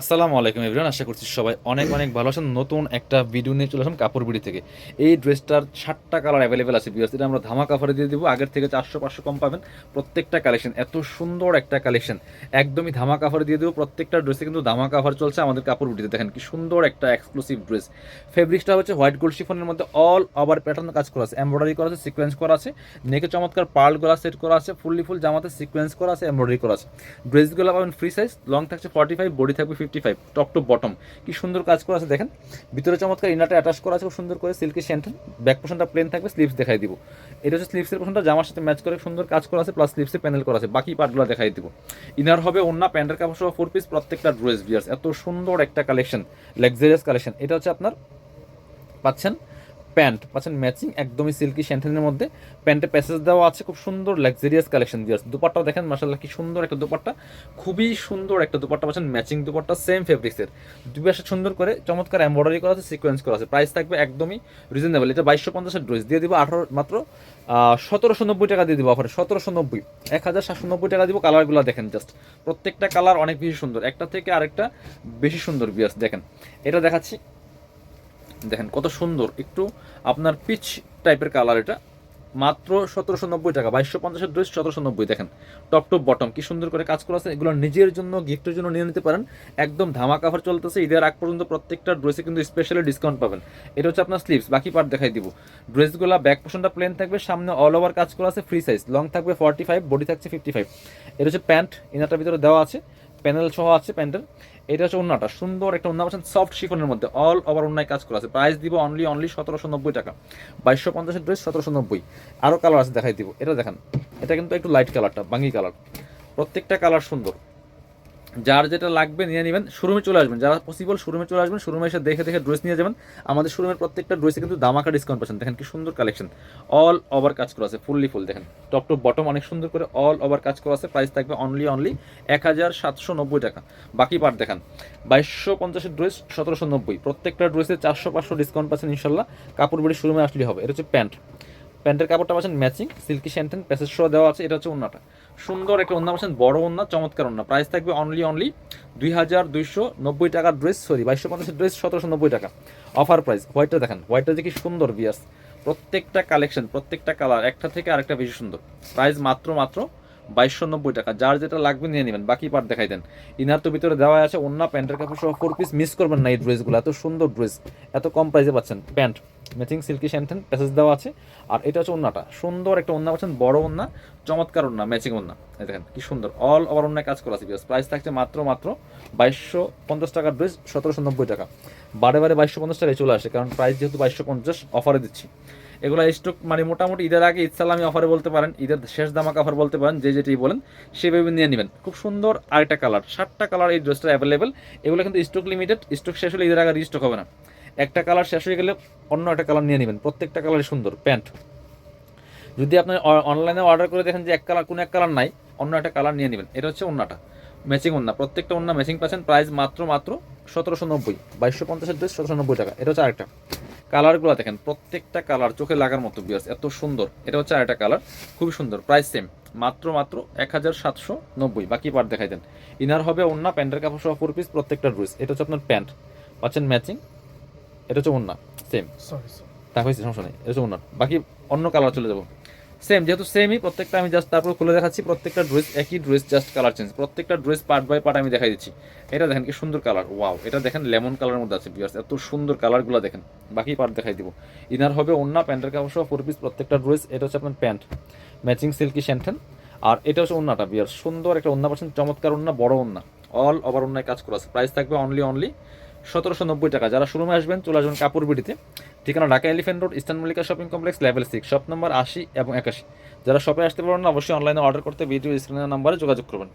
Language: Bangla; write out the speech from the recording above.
আসসালামু আলাইকুম এভরিওয়ান, আশা করছি সবাই অনেক অনেক ভালো আছেন। নতুন একটা ভিডিও নিয়ে চলে আসলাম কাপড় বিড়ি থেকে। এই ড্রেসটার ষাটটা কালার অ্যাভেলেবেল আছে বিয়ার্স এটা আমরা ধামা কাভারে দিয়ে দিব। আগের থেকে চারশো, পাঁচশো কম পাবেন। প্রত্যেকটা কালেকশন এত সুন্দর একটা কালেকশন একদমই ধামা কাভারে দিয়ে দেবো। প্রত্যেকটা ড্রেসে কিন্তু ধামা কাভার চলছে আমাদের কাপড় বিড়িতে। দেখেন কি সুন্দর একটা এক্সক্লুসিভ ড্রেস ফেব্রিক্সটা হচ্ছে হোয়াইট গোল্ড শিফনের মধ্যে অল ওভার প্যাটার্ন কাজ করা আছে। এমব্রয়ডারি করা আছে সিকোয়েন্স করা আছে। নেকে চমৎকার পার্ল সেট করা আছে। ফুললি ফুল জামাতে সিকোয়েন্স করা আছে এমব্রয়ডারি করা আছে। ড্রেসগুলো পাবেন ফ্রি সাইজ লং থাকছে ফর্টি ফাইভ বডি থাকবে ফাইভ টপ টু বটম কি সুন্দর কাজ করা আছে, দেখেন। ভিতরে চমৎকার ইনারটা অ্যাটাচ করা আছে, খুব সুন্দর করে সিল্কি সেন্টার ব্যাক পোর্শনটা প্লেন থাকবে স্লিপস দেখাই দিব। এটা হচ্ছে স্লিপসের পোর্শনটা জামার সাথে ম্যাচ করে সুন্দর কাজ করা আছে প্লাস স্লিপসে প্যানেল করা আছে। বাকি পার্টগুলো দেখাই দিব। ইনার হবে অন্য প্যান্টের কাপড় সহ ফোর পিস প্রত্যেকটা ড্রেস বিয়ার্স এত সুন্দর একটা কালেকশন লাক্সারিয়াস কালেকশন এটা হচ্ছে আপনার, পাচ্ছেন প্যান্ট। পাচ্ছেন ম্যাচিং একদমই সিল্কি শ্যান্টেনের মধ্যে। প্যান্টে প্যাসেজ দেওয়া আছে, খুব সুন্দর লাক্সারিয়াস কালেকশন দিয়ে আছে দুপাট্টা দেখেন মাসাল্লাহ কি সুন্দর একটা দুপাট্টা। খুবই সুন্দর একটা দুপাট্টা, পাচ্ছেন ম্যাচিং দুপাট্টা সেম ফেব্রিক্সের দুই পাশে সুন্দর করে চমৎকার এমব্রয়ডারি করা আছে সিকোয়েন্স করা আছে। প্রাইস থাকবে একদমই রিজনেবল এটা বাইশশো পঞ্চাশের ড্রেস দিয়ে দিব আঠারো, মাত্র সতেরোশো নব্বই টাকা দিয়ে দিব অফারে সতেরোশো নব্বই। এক হাজার সাতশো নব্বই টাকা দিব কালারগুলো দেখেন জাস্ট প্রত্যেকটা কালার অনেক বেশি সুন্দর। একটা থেকে আরেকটা বেশি সুন্দর বিয়াস দেখেন। এটা দেখাচ্ছি। দেখেন কত সুন্দর। একটু আপনার পিচ টাইপের কালার এটা। মাত্র সতেরোশো নব্বই টাকা, বাইশশো পঞ্চাশের ড্রেস সতেরোশো নব্বই, দেখেন। টপ টপ বটম কি সুন্দর করে কাজ করা আছে। এগুলো নিজের জন্য গিফটের জন্য নিয়ে নিতে পারেন। একদম ধামা কাভার চলতেছে। ঈদের আগ পর্যন্ত প্রত্যেকটা ড্রেসে কিন্তু স্পেশালি ডিসকাউন্ট পাবেন। এটা হচ্ছে আপনার স্লিভস বাকি পার্ট দেখাই দিব। ড্রেসগুলো ব্যাক পোর্শনটা প্লেন থাকবে, সামনে অল ওভার কাজ করা আছে ফ্রি সাইজ লং থাকবে ফর্টি ফাইভ বডি থাকছে ফিফটি ফাইভ এটা হচ্ছে প্যান্ট ইনারটার ভিতরে দেওয়া আছে। প্যানেল সহ আছে প্যান্টের এটা হচ্ছে অন্যটা সুন্দর একটা অন্য পাচ্ছেন সফট শিফনের মধ্যে। অল ওভার অন্যায় কাজ করা আছে। প্রাইস দিব অনলি অনলি সতেরোশো নব্বই টাকা। বাইশশো পঞ্চাশের ড্রেস সতেরোশো নব্বই। আরও কালার আছে দেখাই দিব। এটা দেখেন। এটা কিন্তু একটু লাইট কালারটা বাঙ্গি কালার প্রত্যেকটা কালার সুন্দর। যার যেটা লাগবে নিয়ে নেবেন শোরুমে চলে আসবেন। যারা পসিবল শোরুমে চলে আসবেন শোরুমে এসে দেখে দেখে ড্রেস নিয়ে যাবেন। আমাদের শোরুমের প্রত্যেকটা ড্রেসে কিন্তু দামাকা ডিসকাউন্ট পাচ্ছেন। দেখেন কি সুন্দর কালেকশন অল ওভার কাজ করা আছে ফুললি ফুল দেখেন। টপ টু বটম অনেক সুন্দর করে অল ওভার কাজ করা আছে। প্রাইস থাকবে অনলি অনলি এক হাজার সাতশো নব্বই টাকা। বাকি পার্ট দেখান, বাইশশো পঞ্চাশের ড্রেস সতেরোশো নব্বই। প্রত্যেকটা ড্রেসে চারশো পাঁচশো ডিসকাউন্ট পাচ্ছেন ইনশাল্লাহ। কাপড় বেড়ে শোরুমে আসলেই হবে। এটা হচ্ছে প্যান্ট। প্যান্টের কাপড়টা পাচ্ছেন ম্যাচিং, সিল্কি শ্যান্টেন প্যাসেজ শো দেওয়া আছে, এটা হচ্ছে ওন্নাটা। সুন্দর একটা ওন্না পাচ্ছেন, বড় ওন্না, চমৎকার ওন্না। প্রাইস থাকবে অনলি অনলি দুই হাজার দুইশো নব্বই টাকার ড্রেস সরি বাইশশো পঞ্চাশের ড্রেস সতেরোশো নব্বই টাকা। অফার প্রাইস হোয়াইটটা দেখেন হোয়াইটটা কি সুন্দর বিয়াস প্রত্যেকটা কালেকশন প্রত্যেকটা কালার একটা থেকে আরেকটা বেশি সুন্দর। প্রাইস মাত্র মাত্র বাইশশো নব্বই টাকা। যার যেটা লাগবে নিয়ে নেবেন, বাকি পার্ট দেখাই দেন। ইনার তো ভিতরে দেওয়া আছে অন্য প্যান্টের কাপড় সহ ফোর পিস মিস করবেন না এই ড্রেসগুলো এত সুন্দর ড্রেস এত কম প্রাইসে পাচ্ছেন। প্যান্ট ম্যাচিং সিল্কি শ্যান্টেন প্যাসেজ দেওয়া আছে। আর এটা হচ্ছে ওন্নাটা। সুন্দর একটা ওন্না পাচ্ছেন বড় ওন্না, চমৎকার ওন্না ম্যাচিং ওন্না। দেখেন, কি সুন্দর। অল ওভার ওন্নায় কাজ করা আছে প্রাইস থাকছে মাত্র মাত্র বাইশশো পঞ্চাশ টাকার ড্রেস সতেরোশো নব্বই টাকা। বারে বারে বাইশশো পঞ্চাশ টাকায় চলে আসে, কারণ প্রাইস যেহেতু বাইশশো পঞ্চাশ অফারে দিচ্ছি। এগুলো স্টক মানে মোটামুটি ঈদের আগে ঈদ সালামি অফারে বলতে পারেন, ঈদের শেষ দামাক অফার বলতে পারেন, যে যেটি বলেন, সেভাবে নিয়ে নেবেন। খুব সুন্দর আরেকটা কালার সাতটা কালার এই ড্রেসটা অ্যাভেলেবেল এগুলো কিন্তু স্টক লিমিটেড স্টক শেষ হলে ঈদের আগে রিস্টক হবে না। একটা কালার শেষ হয়ে গেলে অন্য একটা কালার নিয়ে নেবেন। প্রত্যেকটা কালারই সুন্দর, প্যান্ট। যদি আপনি অনলাইনে অর্ডার করে দেখেন যে এক কালার কোনো এক কালার নাই, অন্য একটা কালার নিয়ে নেবেন। এটা হচ্ছে অন্যটা ম্যাচিং ওন্না। প্রত্যেকটা ওন্না ম্যাচিং পাচ্ছেন প্রাইস মাত্র মাত্র সতেরোশো নব্বই, বাইশশো পঞ্চাশের ড্রেস সতেরোশো নব্বই টাকা। এটা হচ্ছে আরেকটা। কালারগুলো দেখেন, প্রত্যেকটা কালার চোখে লাগার মতো বিয়ার্স এত সুন্দর। এটা হচ্ছে আরেকটা কালার খুবই সুন্দর প্রাইস সেম মাত্র মাত্র এক হাজার সাতশো নব্বই। বাকি পার্ট দেখাই দেন। ইনার হবে অন্য প্যান্টের কাপড় সহ ফোর পিস প্রত্যেকটা ড্রেস এটা হচ্ছে আপনার প্যান্ট। পাচ্ছেন ম্যাচিং এটা হচ্ছে অন্য সেম তা হয়েছে সমস্যা নেই এটা হচ্ছে অন্য বাকি অন্য কালার চলে যাব। সেম যেহেতু সেমই প্রত্যেকটা আমি জাস্ট তারপর খুলে দেখাচ্ছি প্রত্যেকটা ড্রেস একই ড্রেস জাস্ট কালার চেঞ্জ প্রত্যেকটা ড্রেস পার্ট বাই পার্ট আমি দেখাই দিচ্ছি। এটা দেখেন কি সুন্দর কালার ওয়াও এটা দেখেন লেমন কালারের মধ্যে আছে বিয়ার্স এত সুন্দর কালারগুলো দেখেন। বাকি পার্ট দেখাই দিব। ইনার হবে অন্য প্যান্টের কাপড় সহ ফোর পিস প্রত্যেকটা ড্রেস এটা হচ্ছে আপনার প্যান্ট ম্যাচিং সিল্কি শ্যান্টেন আর এটা হচ্ছে অন্যটা বিয়ার সুন্দর একটা অন্য পাচ্ছেন চমৎকার অন্য বড় অন্য অল ওভার অন্যায় কাজ করা আছে। প্রাইস থাকবে অনলি অনলি সতেরোশো নব্বই টাকা। যারা শোরুমে আসবেন, চলে আসবেন কাপড় বিডিতে। ঠিকানা Dhaka elephant road, eastern Mallika shopping complex, level six, shop number আশি এবং একাশি। যারা শপে আসতে পারবেন অবশ্যই অনলাইনে অর্ডার করতে ভিডিও স্ক্রিনের নাম্বারে যোগাযোগ করবেন।